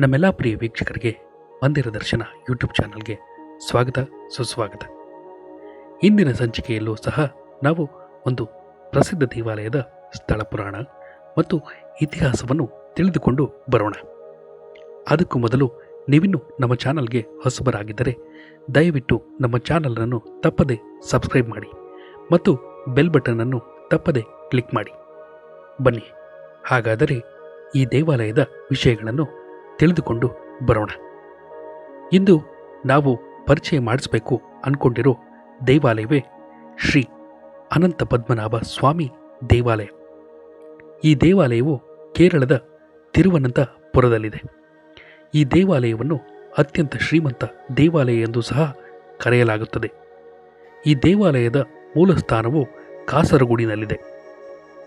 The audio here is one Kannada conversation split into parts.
ನಮ್ಮೆಲ್ಲ ಪ್ರಿಯ ವೀಕ್ಷಕರಿಗೆ ಮಂದಿರ ದರ್ಶನ ಯೂಟ್ಯೂಬ್ ಚಾನಲ್ಗೆ ಸ್ವಾಗತ, ಸುಸ್ವಾಗತ. ಇಂದಿನ ಸಂಚಿಕೆಯಲ್ಲೂ ಸಹ ನಾವು ಒಂದು ಪ್ರಸಿದ್ಧ ದೇವಾಲಯದ ಸ್ಥಳ ಪುರಾಣ ಮತ್ತು ಇತಿಹಾಸವನ್ನು ತಿಳಿದುಕೊಂಡು ಬರೋಣ. ಅದಕ್ಕೂ ಮೊದಲು ನೀವಿನ್ನು ನಮ್ಮ ಚಾನಲ್ಗೆ ಹೊಸಬರಾಗಿದ್ದರೆ ದಯವಿಟ್ಟು ನಮ್ಮ ಚಾನಲನ್ನು ತಪ್ಪದೆ ಸಬ್ಸ್ಕ್ರೈಬ್ ಮಾಡಿ ಮತ್ತು ಬೆಲ್ ಬಟನನ್ನು ತಪ್ಪದೆ ಕ್ಲಿಕ್ ಮಾಡಿ. ಬನ್ನಿ. ಹಾಗಾದರೆ ಈ ದೇವಾಲಯದ ವಿಷಯಗಳನ್ನು ತಿಳಿದುಕೊಂಡು ಬರೋಣ. ಇಂದು ನಾವು ಪರಿಚಯ ಮಾಡಿಸಬೇಕು ಅನ್ಕೊಂಡಿರೋ ದೇವಾಲಯವೇ ಶ್ರೀ ಅನಂತ ಪದ್ಮನಾಭ ಸ್ವಾಮಿ ದೇವಾಲಯ. ಈ ದೇವಾಲಯವು ಕೇರಳದ ತಿರುವನಂತಪುರದಲ್ಲಿದೆ. ಈ ದೇವಾಲಯವನ್ನು ಅತ್ಯಂತ ಶ್ರೀಮಂತ ದೇವಾಲಯ ಎಂದು ಸಹ ಕರೆಯಲಾಗುತ್ತದೆ. ಈ ದೇವಾಲಯದ ಮೂಲ ಸ್ಥಾನವು ಕಾಸರಗೋಡಿನಲ್ಲಿದೆ.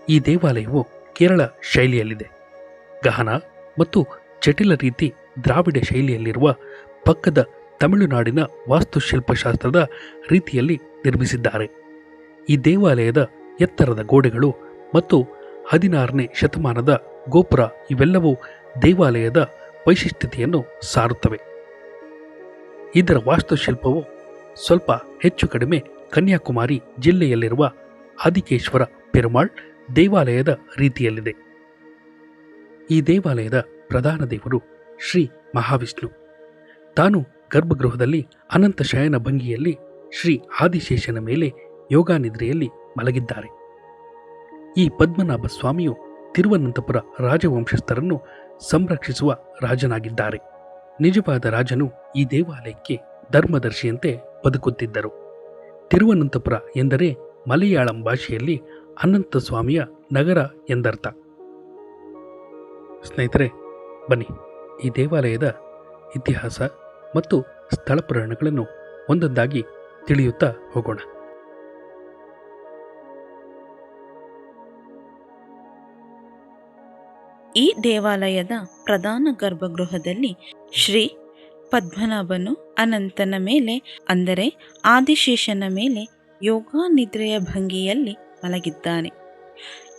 ಈ ದೇವಾಲಯವು ಕೇರಳ ಶೈಲಿಯಲ್ಲಿದೆ. ಗಹನ ಮತ್ತು ಜಟಿಲ ರೀತಿ ದ್ರಾವಿಡ ಶೈಲಿಯಲ್ಲಿರುವ ಪಕ್ಕದ ತಮಿಳುನಾಡಿನ ವಾಸ್ತುಶಿಲ್ಪಶಾಸ್ತ್ರದ ರೀತಿಯಲ್ಲಿ ನಿರ್ಮಿಸಿದ್ದಾರೆ. ಈ ದೇವಾಲಯದ ಎತ್ತರದ ಗೋಡೆಗಳು ಮತ್ತು ಹದಿನಾರನೇ ಶತಮಾನದ ಗೋಪುರ ಇವೆಲ್ಲವೂ ದೇವಾಲಯದ ವೈಶಿಷ್ಟ್ಯತೆಯನ್ನು ಸಾರುತ್ತವೆ. ಇದರ ವಾಸ್ತುಶಿಲ್ಪವು ಸ್ವಲ್ಪ ಹೆಚ್ಚು ಕಡಿಮೆ ಕನ್ಯಾಕುಮಾರಿ ಜಿಲ್ಲೆಯಲ್ಲಿರುವ ಆದಿಕೇಶ್ವರ ಪೆರುಮಾಳ್ ದೇವಾಲಯದ ರೀತಿಯಲ್ಲಿದೆ. ಈ ದೇವಾಲಯದ ಪ್ರಧಾನ ದೇವರು ಶ್ರೀ ಮಹಾವಿಷ್ಣು. ತಾನು ಗರ್ಭಗೃಹದಲ್ಲಿ ಅನಂತ ಶಯನ ಭಂಗಿಯಲ್ಲಿ ಶ್ರೀ ಆದಿಶೇಷನ ಮೇಲೆ ಯೋಗಾನಿದ್ರೆಯಲ್ಲಿ ಮಲಗಿದ್ದಾರೆ. ಈ ಪದ್ಮನಾಭ ಸ್ವಾಮಿಯು ತಿರುವನಂತಪುರ ರಾಜವಂಶಸ್ಥರನ್ನು ಸಂರಕ್ಷಿಸುವ ರಾಜನಾಗಿದ್ದಾರೆ. ನಿಜವಾದ ರಾಜನು ಈ ದೇವಾಲಯಕ್ಕೆ ಧರ್ಮದರ್ಶಿಯಂತೆ ಬದುಕುತ್ತಿದ್ದರು. ತಿರುವನಂತಪುರ ಎಂದರೆ ಮಲಯಾಳಂ ಭಾಷೆಯಲ್ಲಿ ಅನಂತ ಸ್ವಾಮಿಯ ನಗರ ಎಂದರ್ಥ. ಸ್ನೇಹಿತರೆ ಬನ್ನಿ. ಈ ದೇವಾಲಯದ ಇತಿಹಾಸ ಮತ್ತು ಸ್ಥಳ ಪುರಾಣಗಳನ್ನು ಒಂದೊಂದಾಗಿ ತಿಳಿಯುತ್ತಾ ಹೋಗೋಣ. ಈ ದೇವಾಲಯದ ಪ್ರಧಾನ ಗರ್ಭಗೃಹದಲ್ಲಿ ಶ್ರೀ ಪದ್ಮನಾಭನು ಅನಂತನ ಮೇಲೆ, ಅಂದರೆ ಆದಿಶೇಷನ ಮೇಲೆ ಯೋಗಾನಿದ್ರೆಯ ಭಂಗಿಯಲ್ಲಿ ಮಲಗಿದ್ದಾನೆ.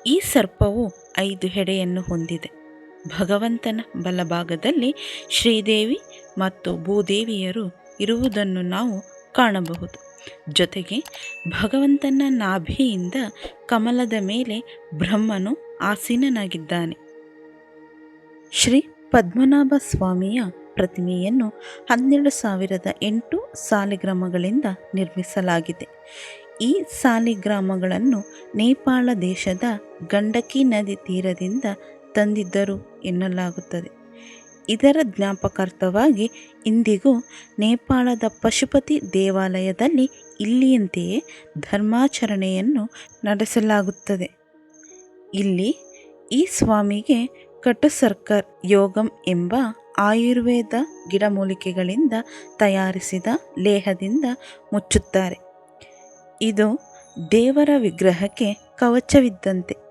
ಈ ಸರ್ಪವು ಐದು ಹೆಡೆಯನ್ನು ಹೊಂದಿದೆ. ಭಗವಂತನ ಬಲಭಾಗದಲ್ಲಿ ಶ್ರೀದೇವಿ ಮತ್ತು ಭೂದೇವಿಯರು ಇರುವುದನ್ನು ನಾವು ಕಾಣಬಹುದು. ಜೊತೆಗೆ ಭಗವಂತನ ನಾಭಿಯಿಂದ ಕಮಲದ ಮೇಲೆ ಬ್ರಹ್ಮನು ಆಸೀನನಾಗಿದ್ದಾನೆ. ಶ್ರೀ ಪದ್ಮನಾಭ ಸ್ವಾಮಿಯ ಪ್ರತಿಮೆಯನ್ನು ಹನ್ನೆರಡು ಸಾವಿರದ ಎಂಟು ಸಾಲಿಗ್ರಾಮಗಳಿಂದ ನಿರ್ಮಿಸಲಾಗಿದೆ. ಈ ಸಾಲಿಗ್ರಾಮಗಳನ್ನು ನೇಪಾಳ ದೇಶದ ಗಂಡಕಿ ನದಿ ತೀರದಿಂದ ತಂದಿದ್ದರು ಎನ್ನಲಾಗುತ್ತದೆ. ಇದರ ಜ್ಞಾಪಕಾರ್ಥವಾಗಿ ಇಂದಿಗೂ ನೇಪಾಳದ ಪಶುಪತಿ ದೇವಾಲಯದಲ್ಲಿ ಇಲ್ಲಿಯಂತೆಯೇ ಧರ್ಮಾಚರಣೆಯನ್ನು ನಡೆಸಲಾಗುತ್ತದೆ. ಇಲ್ಲಿ ಈ ಸ್ವಾಮಿಗೆ ಕಟಸರ್ಕರ್ ಯೋಗಂ ಎಂಬ ಆಯುರ್ವೇದ ಗಿಡಮೂಲಿಕೆಗಳಿಂದ ತಯಾರಿಸಿದ ಲೇಹದಿಂದ ಮುಚ್ಚುತ್ತಾರೆ. ಇದು ದೇವರ ವಿಗ್ರಹಕ್ಕೆ ಕವಚವಿದ್ದಂತೆ.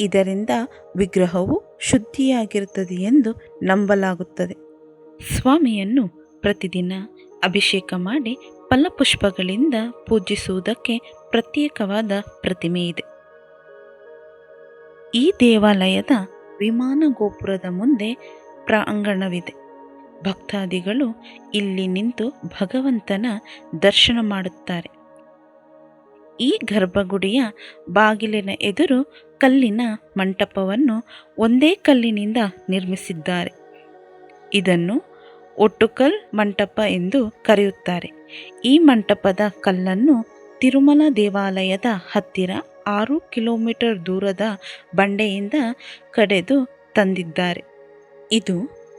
ಇದರಿಂದ ವಿಗ್ರಹವು ಶುದ್ಧಿಯಾಗಿರುತ್ತದೆ ಎಂದು ನಂಬಲಾಗುತ್ತದೆ. ಸ್ವಾಮಿಯನ್ನು ಪ್ರತಿದಿನ ಅಭಿಷೇಕ ಮಾಡಿ ಫಲಪುಷ್ಪಗಳಿಂದ ಪೂಜಿಸುವುದಕ್ಕೆ ಪ್ರತ್ಯೇಕವಾದ ಪ್ರತಿಮೆ ಇದೆ. ಈ ದೇವಾಲಯದ ವಿಮಾನ ಗೋಪುರದ ಮುಂದೆ ಪ್ರಾಂಗಣವಿದೆ. ಭಕ್ತಾದಿಗಳು ಇಲ್ಲಿ ನಿಂತು ಭಗವಂತನ ದರ್ಶನ ಮಾಡುತ್ತಾರೆ. ಈ ಗರ್ಭಗುಡಿಯ ಬಾಗಿಲಿನ ಎದುರು ಕಲ್ಲಿನ ಮಂಟಪವನ್ನು ಒಂದೇ ಕಲ್ಲಿನಿಂದ ನಿರ್ಮಿಸಿದ್ದಾರೆ. ಇದನ್ನು ಒಟ್ಟುಕಲ್ ಮಂಟಪ ಎಂದು ಕರೆಯುತ್ತಾರೆ. ಈ ಮಂಟಪದ ಕಲ್ಲನ್ನು ತಿರುಮಲ ದೇವಾಲಯದ ಹತ್ತಿರ ಆರು ಕಿಲೋಮೀಟರ್ ದೂರದ ಬಂಡೆಯಿಂದ ಕಡೆದು ತಂದಿದ್ದಾರೆ. ಇದು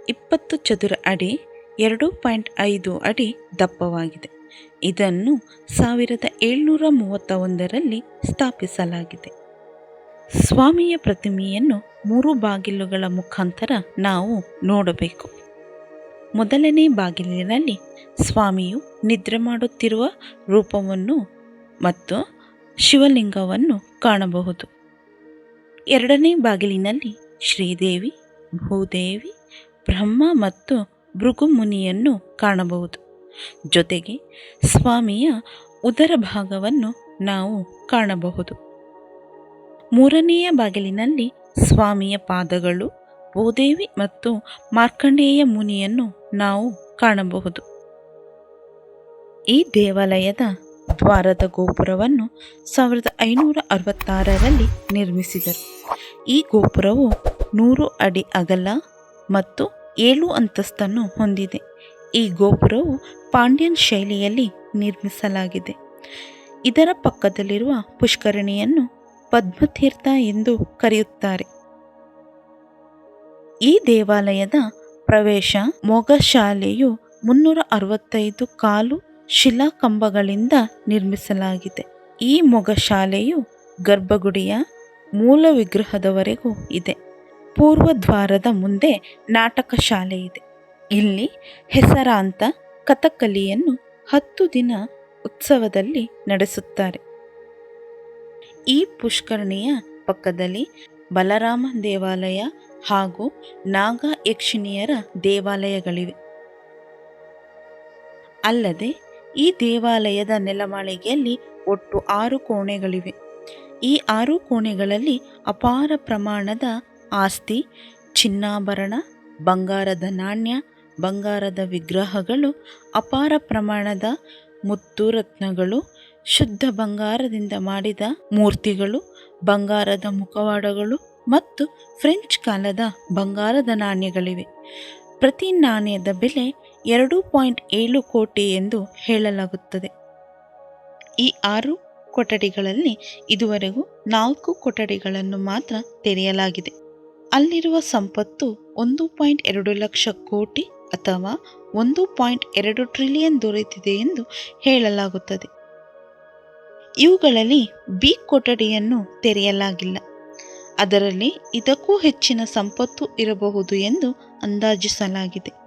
ಇಪ್ಪತ್ತು ಚದುರ ಅಡಿ, ಎರಡು ಪಾಯಿಂಟ್ ಐದು ಅಡಿ ದಪ್ಪವಾಗಿದೆ. ಇದನ್ನು ಸಾವಿರದ ಏಳ್ನೂರ ಮೂವತ್ತ ಒಂದರಲ್ಲಿ ಸ್ಥಾಪಿಸಲಾಗಿದೆ. ಸ್ವಾಮಿಯ ಪ್ರತಿಮೆಯನ್ನು ಮೂರು ಬಾಗಿಲುಗಳ ಮುಖಾಂತರ ನಾವು ನೋಡಬೇಕು. ಮೊದಲನೇ ಬಾಗಿಲಿನಲ್ಲಿ ಸ್ವಾಮಿಯು ನಿದ್ರೆ ಮಾಡುತ್ತಿರುವ ರೂಪವನ್ನು ಮತ್ತು ಶಿವಲಿಂಗವನ್ನು ಕಾಣಬಹುದು. ಎರಡನೇ ಬಾಗಿಲಿನಲ್ಲಿ ಶ್ರೀದೇವಿ, ಭೂದೇವಿ, ಬ್ರಹ್ಮ ಮತ್ತು ಭೃಗುಮುನಿಯನ್ನು ಕಾಣಬಹುದು. ಜೊತೆಗೆ ಸ್ವಾಮಿಯ ಉದರ ಭಾಗವನ್ನು ನಾವು ಕಾಣಬಹುದು. ಮೂರನೆಯ ಬಾಗಿಲಿನಲ್ಲಿ ಸ್ವಾಮಿಯ ಪಾದಗಳು, ಭೂದೇವಿ ಮತ್ತು ಮಾರ್ಕಂಡೇಯ ಮುನಿಯನ್ನು ನಾವು ಕಾಣಬಹುದು. ಈ ದೇವಾಲಯದ ದ್ವಾರದ ಗೋಪುರವನ್ನು ಸಾವಿರದ ಐನೂರ ಅರವತ್ತಾರರಲ್ಲಿ ನಿರ್ಮಿಸಿದರು. ಈ ಗೋಪುರವು ನೂರು ಅಡಿ ಅಗಲ ಮತ್ತು ಏಳು ಅಂತಸ್ತನ್ನು ಹೊಂದಿದೆ. ಈ ಗೋಪುರವು ಪಾಂಡ್ಯನ್ ಶೈಲಿಯಲ್ಲಿ ನಿರ್ಮಿಸಲಾಗಿದೆ. ಇದರ ಪಕ್ಕದಲ್ಲಿರುವ ಪುಷ್ಕರಣಿಯನ್ನು ಪದ್ಮತೀರ್ಥ ಎಂದು ಕರೆಯುತ್ತಾರೆ. ಈ ದೇವಾಲಯದ ಪ್ರವೇಶ ಮೊಗಶಾಲೆಯು ಮುನ್ನೂರ ಅರವತ್ತೈದು ಕಾಲು ಶಿಲಾಕಂಬಗಳಿಂದ ನಿರ್ಮಿಸಲಾಗಿದೆ. ಈ ಮೊಗಶಾಲೆಯು ಗರ್ಭಗುಡಿಯ ಮೂಲ ವಿಗ್ರಹದವರೆಗೂ ಇದೆ. ಪೂರ್ವ ದ್ವಾರದ ಮುಂದೆ ನಾಟಕ ಶಾಲೆ ಇದೆ. ಇಲ್ಲಿ ಹೆಸರಾಂತ ಕಥಕ್ಕಲಿಯನ್ನು ಹತ್ತು ದಿನ ಉತ್ಸವದಲ್ಲಿ ನಡೆಸುತ್ತಾರೆ. ಈ ಪುಷ್ಕರಣಿಯ ಪಕ್ಕದಲ್ಲಿ ಬಲರಾಮ ದೇವಾಲಯ ಹಾಗೂ ನಾಗ ಯಕ್ಷಿಣಿಯರ ದೇವಾಲಯಗಳಿವೆ. ಅಲ್ಲದೆ ಈ ದೇವಾಲಯದ ನೆಲಮಾಳಿಗೆಯಲ್ಲಿ ಒಟ್ಟು ಆರು ಕೋಣೆಗಳಿವೆ. ಈ ಆರು ಕೋಣೆಗಳಲ್ಲಿ ಅಪಾರ ಪ್ರಮಾಣದ ಆಸ್ತಿ, ಚಿನ್ನಾಭರಣ, ಬಂಗಾರದ ನಾಣ್ಯ ಬಂಗಾರದ ವಿಗ್ರಹಗಳು, ಅಪಾರ ಪ್ರಮಾಣದ ಮುತ್ತು ರತ್ನಗಳು, ಶುದ್ಧ ಬಂಗಾರದಿಂದ ಮಾಡಿದ ಮೂರ್ತಿಗಳು, ಬಂಗಾರದ ಮುಖವಾಡಗಳು ಮತ್ತು ಫ್ರೆಂಚ್ ಕಾಲದ ಬಂಗಾರದ ನಾಣ್ಯಗಳಿವೆ. ಪ್ರತಿ ನಾಣ್ಯದ ಬೆಲೆ ಎರಡು ಪಾಯಿಂಟ್ ಏಳು ಕೋಟಿ ಎಂದು ಹೇಳಲಾಗುತ್ತದೆ. ಈ ಆರು ಕೊಠಡಿಗಳಲ್ಲಿ ಇದುವರೆಗೂ ನಾಲ್ಕು ಕೊಠಡಿಗಳನ್ನು ಮಾತ್ರ ತೆರೆಯಲಾಗಿದೆ. ಅಲ್ಲಿರುವ ಸಂಪತ್ತು ಒಂದು ಪಾಯಿಂಟ್ ಎರಡು ಲಕ್ಷ ಕೋಟಿ ಅಥವಾ ಒಂದು ಪಾಯಿಂಟ್ ಎರಡು ಟ್ರಿಲಿಯನ್ ದೊರೆತಿದೆ ಎಂದು ಹೇಳಲಾಗುತ್ತದೆ. ಇವುಗಳಲ್ಲಿ ಬಿ ಕೊಠಡಿಯನ್ನು ತೆರೆಯಲಾಗಿಲ್ಲ. ಅದರಲ್ಲಿ ಇದಕ್ಕೂ ಹೆಚ್ಚಿನ ಸಂಪತ್ತು ಇರಬಹುದು ಎಂದು ಅಂದಾಜಿಸಲಾಗಿದೆ.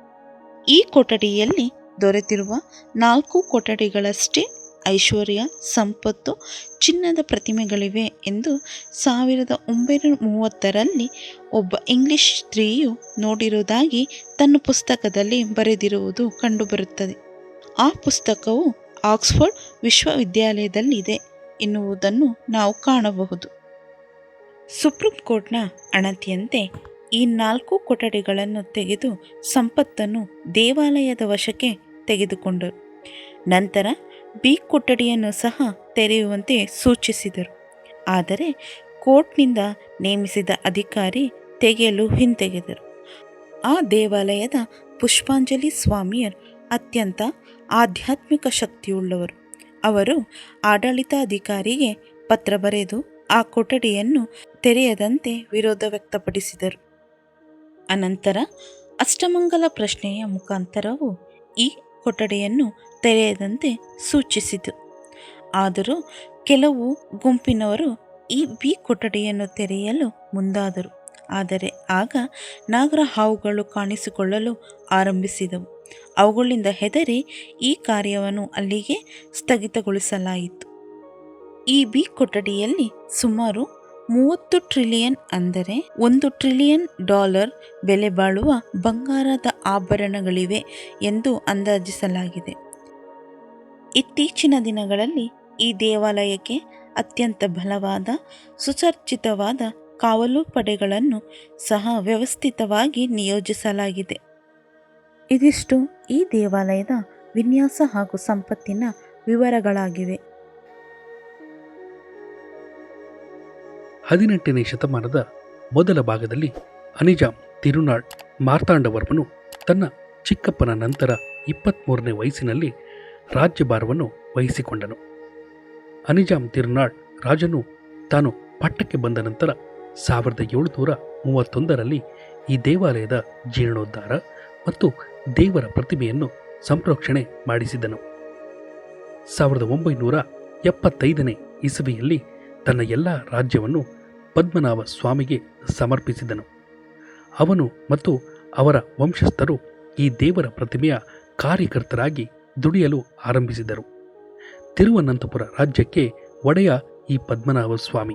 ಈ ಕೊಠಡಿಯಲ್ಲಿ ದೊರೆತಿರುವ ನಾಲ್ಕು ಕೊಠಡಿಗಳಷ್ಟೇ ಐಶ್ವರ್ಯ, ಸಂಪತ್ತು, ಚಿನ್ನದ ಪ್ರತಿಮೆಗಳಿವೆ ಎಂದು ಸಾವಿರದ ಒಂಬೈನೂರ ಮೂವತ್ತರಲ್ಲಿ ಒಬ್ಬ ಇಂಗ್ಲಿಷ್ ಸ್ತ್ರೀಯು ನೋಡಿರುವುದಾಗಿ ತನ್ನ ಪುಸ್ತಕದಲ್ಲಿ ಬರೆದಿರುವುದು ಕಂಡುಬರುತ್ತದೆ. ಆ ಪುಸ್ತಕವು ಆಕ್ಸ್ಫರ್ಡ್ ವಿಶ್ವವಿದ್ಯಾಲಯದಲ್ಲಿದೆ ಎನ್ನುವುದನ್ನು ನಾವು ಕಾಣಬಹುದು. ಸುಪ್ರೀಂ ಕೋರ್ಟ್ನ ಅಣತಿಯಂತೆ ಈ ನಾಲ್ಕು ಕೊಠಡಿಗಳನ್ನು ತೆಗೆದು ಸಂಪತ್ತನ್ನು ದೇವಾಲಯದ ವಶಕ್ಕೆ ತೆಗೆದುಕೊಂಡರು. ನಂತರ ಬಿ ಕೊಠಡಿಯನ್ನು ಸಹ ತೆರೆಯುವಂತೆ ಸೂಚಿಸಿದರು. ಆದರೆ ಕೋರ್ಟ್ನಿಂದ ನೇಮಿಸಿದ ಅಧಿಕಾರಿ ತೆಗೆಯಲು ಹಿಂತೆಗೆದರು. ಆ ದೇವಾಲಯದ ಪುಷ್ಪಾಂಜಲಿ ಸ್ವಾಮಿಯರ್ ಅತ್ಯಂತ ಆಧ್ಯಾತ್ಮಿಕ ಶಕ್ತಿಯುಳ್ಳವರು. ಅವರು ಆಡಳಿತಾಧಿಕಾರಿಗೆ ಪತ್ರ ಬರೆದು ಆ ಕೊಠಡಿಯನ್ನು ತೆರೆಯದಂತೆ ವಿರೋಧ ವ್ಯಕ್ತಪಡಿಸಿದರು. ಅನಂತರ ಅಷ್ಟಮಂಗಲ ಪ್ರಶ್ನೆಯ ಮುಖಾಂತರವು ಈ ಕೊಠಡಿಯನ್ನು ತೆರೆಯದಂತೆ ಸೂಚಿಸಿತು. ಆದರೂ ಕೆಲವು ಗುಂಪಿನವರು ಈ ಬಿ ಕೊಠಡಿಯನ್ನು ತೆರೆಯಲು ಮುಂದಾದರು. ಆದರೆ ಆಗ ನಾಗರ ಹಾವುಗಳು ಕಾಣಿಸಿಕೊಳ್ಳಲು ಆರಂಭಿಸಿದವು. ಅವುಗಳಿಂದ ಹೆದರಿ ಈ ಕಾರ್ಯವನ್ನು ಅಲ್ಲಿಗೆ ಸ್ಥಗಿತಗೊಳಿಸಲಾಯಿತು. ಈ ಬಿ ಕೊಠಡಿಯಲ್ಲಿ ಸುಮಾರು ಮೂವತ್ತು ಟ್ರಿಲಿಯನ್ ಅಂದರೆ ಒಂದು ಟ್ರಿಲಿಯನ್ ಡಾಲರ್ ಬೆಲೆ ಬಾಳುವ ಬಂಗಾರದ ಆಭರಣಗಳಿವೆ ಎಂದು ಅಂದಾಜಿಸಲಾಗಿದೆ. ಇತ್ತೀಚಿನ ದಿನಗಳಲ್ಲಿ ಈ ದೇವಾಲಯಕ್ಕೆ ಅತ್ಯಂತ ಬಲವಾದ, ಸುಸರ್ಜಿತವಾದ ಕಾವಲು ಪಡೆಗಳನ್ನು ಸಹ ವ್ಯವಸ್ಥಿತವಾಗಿ ನಿಯೋಜಿಸಲಾಗಿದೆ. ಇದಿಷ್ಟು ಈ ದೇವಾಲಯದ ವಿನ್ಯಾಸ ಹಾಗೂ ಸಂಪತ್ತಿನ ವಿವರಗಳಾಗಿವೆ. ಹದಿನೆಂಟನೇ ಶತಮಾನದ ಮೊದಲ ಭಾಗದಲ್ಲಿ ಅನಿಜಾಮ್ ತಿರುನಾಳ್ ಮಾರ್ತಾಂಡವರ್ಮನು ತನ್ನ ಚಿಕ್ಕಪ್ಪನ ನಂತರ ಇಪ್ಪತ್ತ್ಮೂರನೇ ವಯಸ್ಸಿನಲ್ಲಿ ರಾಜ್ಯಭಾರವನ್ನು ವಹಿಸಿಕೊಂಡನು. ಅನಿಜಾಮ್ ತಿರುನಾಳ್ ರಾಜನು ತಾನು ಪಟ್ಟಕ್ಕೆ ಬಂದ ನಂತರ ಸಾವಿರದ ಏಳುನೂರ ಮೂವತ್ತೊಂದರಲ್ಲಿ ಈ ದೇವಾಲಯದ ಜೀರ್ಣೋದ್ಧಾರ ಮತ್ತು ದೇವರ ಪ್ರತಿಮೆಯನ್ನು ಸಂರಕ್ಷಣೆ ಮಾಡಿಸಿದನು. ಸಾವಿರದ ಒಂಬೈನೂರ ಎಪ್ಪತ್ತೈದನೇ ಇಸವಿಯಲ್ಲಿ ತನ್ನ ಎಲ್ಲ ರಾಜ್ಯವನ್ನು ಪದ್ಮನಾಭ ಸ್ವಾಮಿಗೆ ಸಮರ್ಪಿಸಿದನು. ಅವನು ಮತ್ತು ಅವರ ವಂಶಸ್ಥರು ಈ ದೇವರ ಪ್ರತಿಮೆಯ ಕಾರ್ಯಕರ್ತರಾಗಿ ದುಡಿಯಲು ಆರಂಭಿಸಿದರು. ತಿರುವನಂತಪುರ ರಾಜ್ಯಕ್ಕೆ ಒಡೆಯ ಈ ಪದ್ಮನಾಭ ಸ್ವಾಮಿ.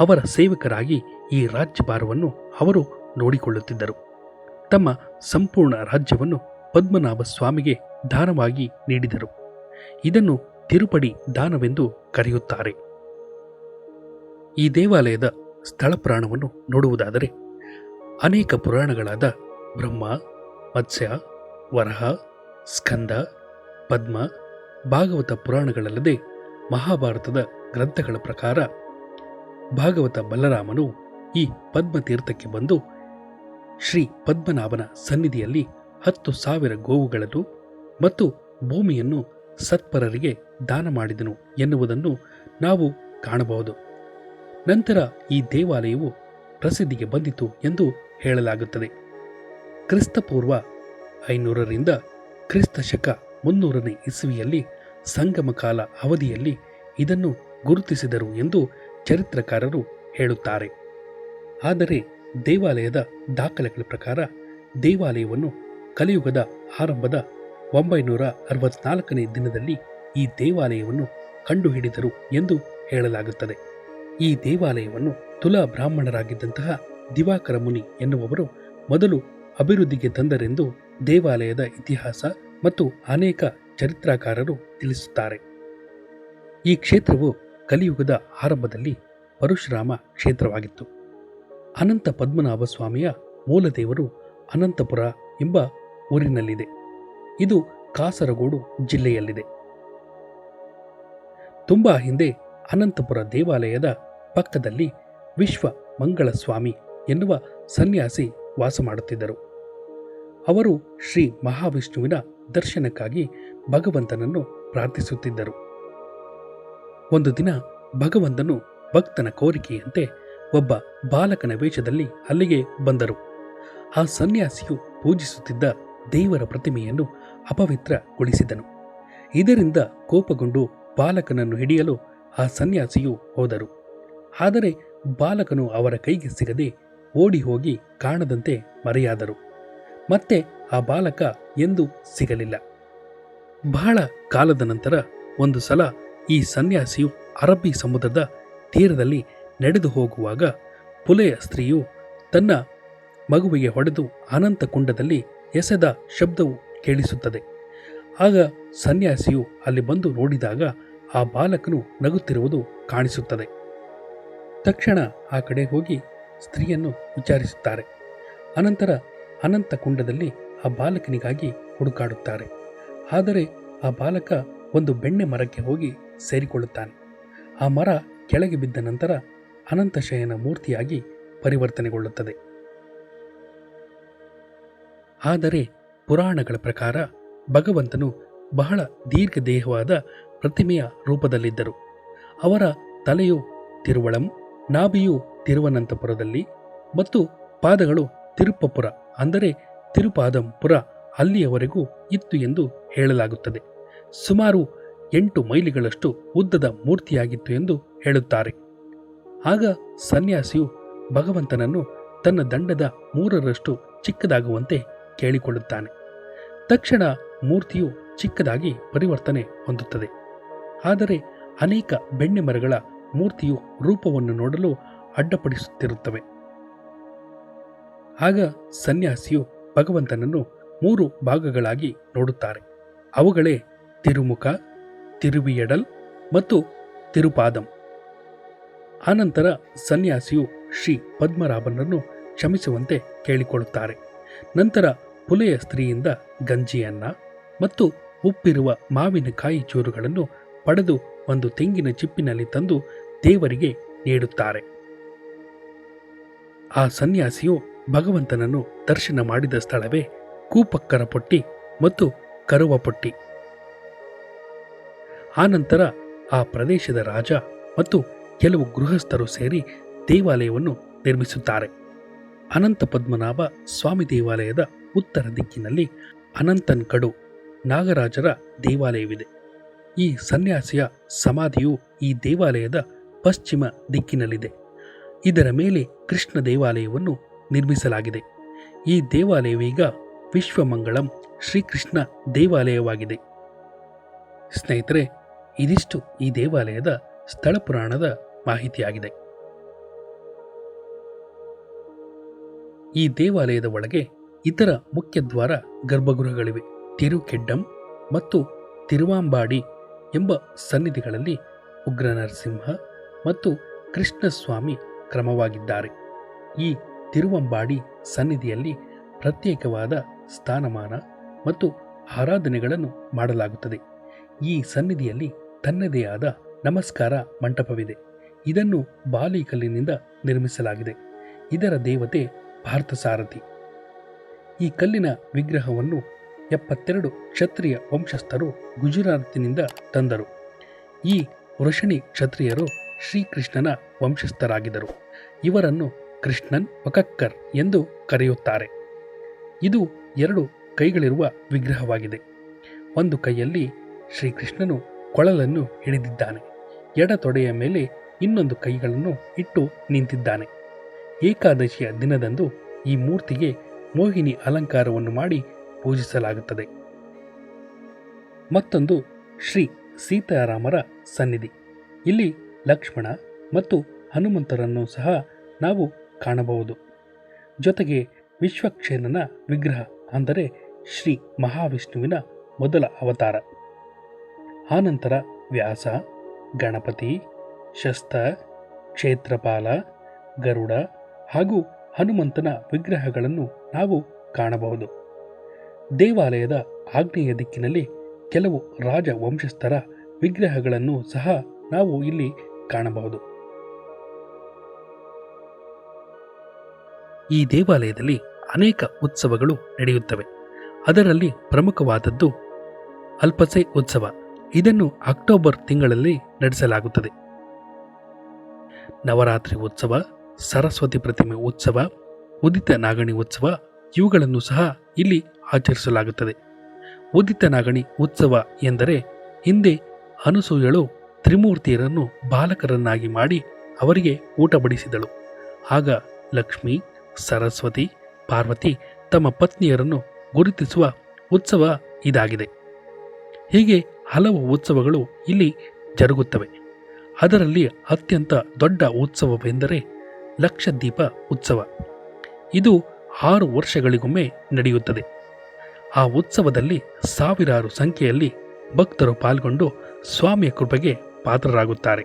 ಅವರ ಸೇವಕರಾಗಿ ಈ ರಾಜ್ಯಭಾರವನ್ನು ಅವರು ನೋಡಿಕೊಳ್ಳುತ್ತಿದ್ದರು. ತಮ್ಮ ಸಂಪೂರ್ಣ ರಾಜ್ಯವನ್ನು ಪದ್ಮನಾಭ ಸ್ವಾಮಿಗೆ ದಾನವಾಗಿ ನೀಡಿದರು. ಇದನ್ನು ತಿರುಪಡಿ ದಾನವೆಂದು ಕರೆಯುತ್ತಾರೆ. ಈ ದೇವಾಲಯದ ಸ್ಥಳ ಪ್ರಾಣವನ್ನು ನೋಡುವುದಾದರೆ, ಅನೇಕ ಪುರಾಣಗಳಾದ ಬ್ರಹ್ಮ, ಮತ್ಸ್ಯ, ವರಹ, ಸ್ಕಂದ ಪದ್ಮ, ಭಾಗವತ ಪುರಾಣಗಳಲ್ಲದೆ ಮಹಾಭಾರತದ ಗ್ರಂಥಗಳ ಪ್ರಕಾರ ಭಾಗವತ ಬಲರಾಮನು ಈ ಪದ್ಮತೀರ್ಥಕ್ಕೆ ಬಂದು ಶ್ರೀ ಪದ್ಮನಾಭನ ಸನ್ನಿಧಿಯಲ್ಲಿ ಹತ್ತು ಸಾವಿರ ಗೋವುಗಳನ್ನು ಮತ್ತು ಭೂಮಿಯನ್ನು ಸತ್ಪರರಿಗೆ ದಾನ ಮಾಡಿದನು ಎನ್ನುವುದನ್ನು ನಾವು ಕಾಣಬಹುದು. ನಂತರ ಈ ದೇವಾಲಯವು ಪ್ರಸಿದ್ಧಿಗೆ ಬಂದಿತು ಎಂದು ಹೇಳಲಾಗುತ್ತದೆ. ಕ್ರಿಸ್ತಪೂರ್ವ ಐನೂರರಿಂದ ಕ್ರಿಸ್ತ ಶಕ ಮುನ್ನೂರನೇ ಇಸವಿಯಲ್ಲಿ ಸಂಗಮ ಕಾಲ ಅವಧಿಯಲ್ಲಿ ಇದನ್ನು ಗುರುತಿಸಿದರು ಎಂದು ಚರಿತ್ರಕಾರರು ಹೇಳುತ್ತಾರೆ. ಆದರೆ ದೇವಾಲಯದ ದಾಖಲೆಗಳ ಪ್ರಕಾರ ದೇವಾಲಯವನ್ನು ಕಲಿಯುಗದ ಆರಂಭದ ಒಂಬೈನೂರ ಅರವತ್ನಾಲ್ಕನೇ ದಿನದಲ್ಲಿ ಈ ದೇವಾಲಯವನ್ನು ಕಂಡುಹಿಡಿದರು ಎಂದು ಹೇಳಲಾಗುತ್ತದೆ. ಈ ದೇವಾಲಯವನ್ನು ತುಲಾ ಬ್ರಾಹ್ಮಣರಾಗಿದ್ದಂತಹ ದಿವಾಕರ ಮುನಿ ಎನ್ನುವವರು ಮೊದಲು ಅಭಿವೃದ್ಧಿಗೆ ತಂದರೆಂದು ದೇವಾಲಯದ ಇತಿಹಾಸ ಮತ್ತು ಅನೇಕ ಚರಿತ್ರಕಾರರು ತಿಳಿಸುತ್ತಾರೆ. ಈ ಕ್ಷೇತ್ರವು ಕಲಿಯುಗದ ಆರಂಭದಲ್ಲಿ ಪರಶುರಾಮ ಕ್ಷೇತ್ರವಾಗಿತ್ತು. ಅನಂತ ಪದ್ಮನಾಭ ಸ್ವಾಮಿಯ ಮೂಲದೇವರು ಅನಂತಪುರ ಎಂಬ ಊರಿನಲ್ಲಿದೆ. ಇದು ಕಾಸರಗೋಡು ಜಿಲ್ಲೆಯಲ್ಲಿದೆ. ತುಂಬಾ ಹಿಂದೆ ಅನಂತಪುರ ದೇವಾಲಯದ ಪಕ್ಕದಲ್ಲಿ ವಿಶ್ವ ಮಂಗಳ ಸ್ವಾಮಿ ಎನ್ನುವ ಸನ್ಯಾಸಿ ವಾಸ ಮಾಡುತ್ತಿದ್ದರು. ಅವರು ಶ್ರೀ ಮಹಾವಿಷ್ಣುವಿನ ದರ್ಶನಕ್ಕಾಗಿ ಭಗವಂತನನ್ನು ಪ್ರಾರ್ಥಿಸುತ್ತಿದ್ದರು. ಒಂದು ದಿನ ಭಗವಂತನು ಭಕ್ತನ ಕೋರಿಕೆಯಂತೆ ಒಬ್ಬ ಬಾಲಕನ ವೇಷದಲ್ಲಿ ಅಲ್ಲಿಗೆ ಬಂದರು. ಆ ಸನ್ಯಾಸಿಯು ಪೂಜಿಸುತ್ತಿದ್ದ ದೇವರ ಪ್ರತಿಮೆಯನ್ನು ಅಪವಿತ್ರಗೊಳಿಸಿದನು. ಇದರಿಂದ ಕೋಪಗೊಂಡು ಬಾಲಕನನ್ನು ಹಿಡಿಯಲು ಆ ಸನ್ಯಾಸಿಯು ಹೋದರು. ಆದರೆ ಬಾಲಕನು ಅವರ ಕೈಗೆ ಸಿಗದೆ ಓಡಿ ಹೋಗಿ ಕಾಣದಂತೆ ಮರೆಯಾದರು. ಮತ್ತೆ ಆ ಬಾಲಕ ಎಂದು ಸಿಗಲಿಲ್ಲ. ಬಹಳ ಕಾಲದ ನಂತರ ಒಂದು ಸಲ ಈ ಸನ್ಯಾಸಿಯು ಅರಬ್ಬಿ ಸಮುದ್ರದ ತೀರದಲ್ಲಿ ನಡೆದು ಹೋಗುವಾಗ ಪುಲೆಯ ಸ್ತ್ರೀಯು ತನ್ನ ಮಗುವಿಗೆ ಹೊಡೆದು ಅನಂತ ಕುಂಡದಲ್ಲಿ ಎಸೆದ ಶಬ್ದವು ಕೇಳಿಸುತ್ತದೆ. ಆಗ ಸನ್ಯಾಸಿಯು ಅಲ್ಲಿ ಬಂದು ನೋಡಿದಾಗ ಆ ಬಾಲಕನು ನಗುತ್ತಿರುವುದು ಕಾಣಿಸುತ್ತದೆ. ತಕ್ಷಣ ಆ ಕಡೆ ಹೋಗಿ ಸ್ತ್ರೀಯನ್ನು ವಿಚಾರಿಸುತ್ತಾರೆ. ಅನಂತರ ಅನಂತ ಕುಂಡದಲ್ಲಿ ಆ ಬಾಲಕನಿಗಾಗಿ ಹುಡುಕಾಡುತ್ತಾರೆ. ಆದರೆ ಆ ಬಾಲಕ ಒಂದು ಬೆಣ್ಣೆ ಮರಕ್ಕೆ ಹೋಗಿ ಸೇರಿಕೊಳ್ಳುತ್ತಾನೆ. ಆ ಮರ ಕೆಳಗೆ ಬಿದ್ದ ನಂತರ ಅನಂತಶಯನ ಮೂರ್ತಿಯಾಗಿ ಪರಿವರ್ತನೆಗೊಳ್ಳುತ್ತದೆ. ಆದರೆ ಪುರಾಣಗಳ ಪ್ರಕಾರ ಭಗವಂತನು ಬಹಳ ದೀರ್ಘ ದೇಹವಾದ ಪ್ರತಿಮೆಯ ರೂಪದಲ್ಲಿದ್ದರು. ಅವರ ತಲೆಯು ತಿರುವಳಂ, ನಾಭಿಯು ತಿರುವನಂತಪುರದಲ್ಲಿ ಮತ್ತು ಪಾದಗಳು ತಿರುಪ್ಪಪುರ, ಅಂದರೆ ತಿರುಪಾದಂಪುರ ಅಲ್ಲಿಯವರೆಗೂ ಇತ್ತು ಎಂದು ಹೇಳಲಾಗುತ್ತದೆ. ಸುಮಾರು ಎಂಟು ಮೈಲಿಗಳಷ್ಟು ಉದ್ದದ ಮೂರ್ತಿಯಾಗಿತ್ತು ಎಂದು ಹೇಳುತ್ತಾರೆ. ಆಗ ಸನ್ಯಾಸಿಯು ಭಗವಂತನನ್ನು ತನ್ನ ದಂಡದ ಮೂರರಷ್ಟು ಚಿಕ್ಕದಾಗುವಂತೆ ಕೇಳಿಕೊಳ್ಳುತ್ತಾನೆ. ತಕ್ಷಣ ಮೂರ್ತಿಯು ಚಿಕ್ಕದಾಗಿ ಪರಿವರ್ತನೆ ಹೊಂದುತ್ತದೆ. ಆದರೆ ಅನೇಕ ಬೆಣ್ಣೆ ಮರಗಳ ಮೂರ್ತಿಯು ರೂಪವನ್ನು ನೋಡಲು ಅಡ್ಡಪಡಿಸುತ್ತಿರುತ್ತವೆ. ಆಗ ಸನ್ಯಾಸಿಯು ಭಗವಂತನನ್ನು ಮೂರು ಭಾಗಗಳಾಗಿ ನೋಡುತ್ತಾರೆ. ಅವುಗಳೇ ತಿರುಮುಖ, ತಿರುವಿಯಡಲ್ ಮತ್ತು ತಿರುಪಾದಂ. ಆನಂತರ ಸನ್ಯಾಸಿಯು ಶ್ರೀ ಪದ್ಮರಾಭನನ್ನು ಕ್ಷಮಿಸುವಂತೆ ಕೇಳಿಕೊಳ್ಳುತ್ತಾರೆ. ನಂತರ ಪುಲೆಯ ಸ್ತ್ರೀಯಿಂದ ಗಂಜಿಯನ್ನ ಮತ್ತು ಉಪ್ಪಿರುವ ಮಾವಿನಕಾಯಿ ಚೂರುಗಳನ್ನು ಪಡೆದು ಒಂದು ತೆಂಗಿನ ಚಿಪ್ಪಿನಲ್ಲಿ ತಂದು ದೇವರಿಗೆ ನೀಡುತ್ತಾರೆ. ಆ ಸನ್ಯಾಸಿಯು ಭಗವಂತನನ್ನು ದರ್ಶನ ಮಾಡಿದ ಸ್ಥಳವೇ ಕೂಪಕ್ಕರ ಪೊಟ್ಟಿ ಮತ್ತು ಕರುವ ಪೊಟ್ಟಿ. ಆನಂತರ ಆ ಪ್ರದೇಶದ ರಾಜ ಮತ್ತು ಕೆಲವು ಗೃಹಸ್ಥರು ಸೇರಿ ದೇವಾಲಯವನ್ನು ನಿರ್ಮಿಸುತ್ತಾರೆ. ಅನಂತ ಪದ್ಮನಾಭ ಸ್ವಾಮಿ ದೇವಾಲಯದ ಉತ್ತರ ದಿಕ್ಕಿನಲ್ಲಿ ಅನಂತನ್ ಕಡು ನಾಗರಾಜರ ದೇವಾಲಯವಿದೆ. ಈ ಸನ್ಯಾಸಿಯ ಸಮಾಧಿಯು ಈ ದೇವಾಲಯದ ಪಶ್ಚಿಮ ದಿಕ್ಕಿನಲ್ಲಿದೆ. ಇದರ ಮೇಲೆ ಕೃಷ್ಣ ದೇವಾಲಯವನ್ನು ನಿರ್ಮಿಸಲಾಗಿದೆ. ಈ ದೇವಾಲಯವೀಗ ವಿಶ್ವಮಂಗಳಂ ಶ್ರೀಕೃಷ್ಣ ದೇವಾಲಯವಾಗಿದೆ. ಸ್ನೇಹಿತರೆ, ಇದಿಷ್ಟು ಈ ದೇವಾಲಯದ ಸ್ಥಳ ಪುರಾಣದ ಮಾಹಿತಿಯಾಗಿದೆ. ಈ ದೇವಾಲಯದ ಒಳಗೆ ಇತರ ಮುಖ್ಯ ದ್ವಾರ ಗರ್ಭಗೃಹಗಳಿವೆ. ತಿರುಕೆಡ್ಡಂ ಮತ್ತು ತಿರುವಾಂಬಾಡಿ ಎಂಬ ಸನ್ನಿಧಿಗಳಲ್ಲಿ ಉಗ್ರ ನರಸಿಂಹ ಮತ್ತು ಕೃಷ್ಣಸ್ವಾಮಿ ಕ್ರಮವಾಗಿದ್ದಾರೆ. ಈ ತಿರುವಂಬಾಡಿ ಸನ್ನಿಧಿಯಲ್ಲಿ ಪ್ರತ್ಯೇಕವಾದ ಸ್ಥಾನಮಾನ ಮತ್ತು ಆರಾಧನೆಗಳನ್ನು ಮಾಡಲಾಗುತ್ತದೆ. ಈ ಸನ್ನಿಧಿಯಲ್ಲಿ ತನ್ನದೇ ಆದ ನಮಸ್ಕಾರ ಮಂಟಪವಿದೆ. ಇದನ್ನು ಬಾಲಿಕಲ್ಲಿನಿಂದ ನಿರ್ಮಿಸಲಾಗಿದೆ. ಇದರ ದೇವತೆ ಪಾರ್ಥಸಾರಥಿ. ಈ ಕಲ್ಲಿನ ವಿಗ್ರಹವನ್ನು ಎಪ್ಪತ್ತೆರಡು ಕ್ಷತ್ರಿಯ ವಂಶಸ್ಥರು ಗುಜರಾತಿನಿಂದ ತಂದರು. ಈ ವೃಷಣಿ ಕ್ಷತ್ರಿಯರು ಶ್ರೀಕೃಷ್ಣನ ವಂಶಸ್ಥರಾಗಿದ್ದರು. ಇವರನ್ನು ಕೃಷ್ಣನ್ ಪಕಕ್ಕರ್ ಎಂದು ಕರೆಯುತ್ತಾರೆ. ಇದು ಎರಡು ಕೈಗಳಿರುವ ವಿಗ್ರಹವಾಗಿದೆ. ಒಂದು ಕೈಯಲ್ಲಿ ಶ್ರೀಕೃಷ್ಣನು ಕೊಳಲನ್ನು ಹಿಡಿದಿದ್ದಾನೆ. ಎಡ ತೊಡೆಯ ಮೇಲೆ ಇನ್ನೊಂದು ಕೈಗಳನ್ನು ಇಟ್ಟು ನಿಂತಿದ್ದಾನೆ. ಏಕಾದಶಿಯ ದಿನದಂದು ಈ ಮೂರ್ತಿಗೆ ಮೋಹಿನಿ ಅಲಂಕಾರವನ್ನು ಮಾಡಿ ಪೂಜಿಸಲಾಗುತ್ತದೆ. ಮತ್ತೊಂದು ಶ್ರೀ ಸೀತಾರಾಮರ ಸನ್ನಿಧಿ. ಇಲ್ಲಿ ಲಕ್ಷ್ಮಣ ಮತ್ತು ಹನುಮಂತರನ್ನು ಸಹ ನಾವು ಕಾಣಬಹುದು. ಜೊತೆಗೆ ವಿಶ್ವಕ್ಷೇನನ ವಿಗ್ರಹ ಅಂದರೆ ಶ್ರೀ ಮಹಾವಿಷ್ಣುವಿನ ಮೊದಲ ಅವತಾರ. ಆನಂತರ ವ್ಯಾಸ, ಗಣಪತಿ ಶಸ್ತ ಕ್ಷೇತ್ರಪಾಲ, ಗರುಡ ಹಾಗೂ ಹನುಮಂತನ ವಿಗ್ರಹಗಳನ್ನು ನಾವು ಕಾಣಬಹುದು. ದೇವಾಲಯದ ಆಗ್ನೇಯ ದಿಕ್ಕಿನಲ್ಲಿ ಕೆಲವು ರಾಜ ವಂಶಸ್ಥರ ವಿಗ್ರಹಗಳನ್ನು ಸಹ ನಾವು ಇಲ್ಲಿ ಕಾಣಬಹುದು. ಈ ದೇವಾಲಯದಲ್ಲಿ ಅನೇಕ ಉತ್ಸವಗಳು ನಡೆಯುತ್ತವೆ. ಅದರಲ್ಲಿ ಪ್ರಮುಖವಾದದ್ದು ಅಲ್ಪಸೈ ಉತ್ಸವ. ಇದನ್ನು ಅಕ್ಟೋಬರ್ ತಿಂಗಳಲ್ಲಿ ನಡೆಸಲಾಗುತ್ತದೆ. ನವರಾತ್ರಿ ಉತ್ಸವ, ಸರಸ್ವತಿ ಪ್ರತಿಮೆ ಉತ್ಸವ, ಉದಿತ ನಾಗಣಿ ಉತ್ಸವ ಇವುಗಳನ್ನು ಸಹ ಇಲ್ಲಿ ಆಚರಿಸಲಾಗುತ್ತದೆ. ಉದಿತ ನಾಗಣಿ ಉತ್ಸವ ಎಂದರೆ ಹಿಂದೆ ಅನಸೂಯಳು ತ್ರಿಮೂರ್ತಿಯರನ್ನು ಬಾಲಕರನ್ನಾಗಿ ಮಾಡಿ ಅವರಿಗೆ ಊಟ ಬಡಿಸಿದಳು ಆಗ ಲಕ್ಷ್ಮಿ ಸರಸ್ವತಿ, ಪಾರ್ವತಿ ತಮ್ಮ ಪತ್ನಿಯರನ್ನು ಗುರುತಿಸುವ ಉತ್ಸವ ಇದಾಗಿದೆ. ಹೀಗೆ ಹಲವು ಉತ್ಸವಗಳು ಇಲ್ಲಿ ಜರುಗುತ್ತವೆ. ಅದರಲ್ಲಿ ಅತ್ಯಂತ ದೊಡ್ಡ ಉತ್ಸವವೆಂದರೆ ಲಕ್ಷದ್ವೀಪ ಉತ್ಸವ. ಇದು ಆರು ವರ್ಷಗಳಿಗೊಮ್ಮೆ ನಡೆಯುತ್ತದೆ. ಆ ಉತ್ಸವದಲ್ಲಿ ಸಾವಿರಾರು ಸಂಖ್ಯೆಯಲ್ಲಿ ಭಕ್ತರು ಪಾಲ್ಗೊಂಡು ಸ್ವಾಮಿಯ ಕೃಪೆಗೆ ಪಾತ್ರರಾಗುತ್ತಾರೆ.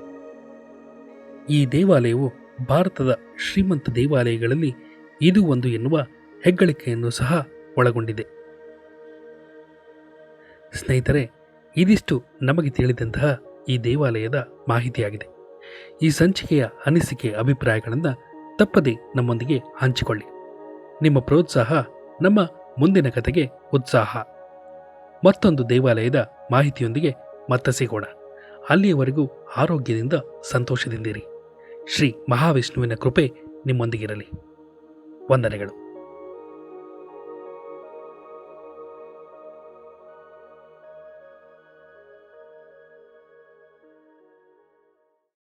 ಈ ದೇವಾಲಯವು ಭಾರತದ ಶ್ರೀಮಂತ ದೇವಾಲಯಗಳಲ್ಲಿ ಇದು ಒಂದು ಎನ್ನುವ ಹೆಗ್ಗಳಿಕೆಯನ್ನು ಸಹ ಒಳಗೊಂಡಿದೆ. ಸ್ನೇಹಿತರೆ, ಇದಿಷ್ಟು ನಮಗೆ ತಿಳಿದಂತಹ ಈ ದೇವಾಲಯದ ಮಾಹಿತಿಯಾಗಿದೆ. ಈ ಸಂಚಿಕೆಯ ಅನಿಸಿಕೆ ಅಭಿಪ್ರಾಯಗಳನ್ನು ತಪ್ಪದೆ ನಮ್ಮೊಂದಿಗೆ ಹಂಚಿಕೊಳ್ಳಿ. ನಿಮ್ಮ ಪ್ರೋತ್ಸಾಹ ನಮ್ಮ ಮುಂದಿನ ಕಥೆಗೆ ಉತ್ಸಾಹ. ಮತ್ತೊಂದು ದೇವಾಲಯದ ಮಾಹಿತಿಯೊಂದಿಗೆ ಮತ್ತೆ ಸಿಗೋಣ ಅಲ್ಲಿಯವರೆಗೂ ಆರೋಗ್ಯದಿಂದ ಸಂತೋಷದಿಂದಿರಿ. ಶ್ರೀ ಮಹಾವಿಷ್ಣುವಿನ ಕೃಪೆ ನಿಮ್ಮೊಂದಿಗಿರಲಿ. ವಂದನೆಗಳು.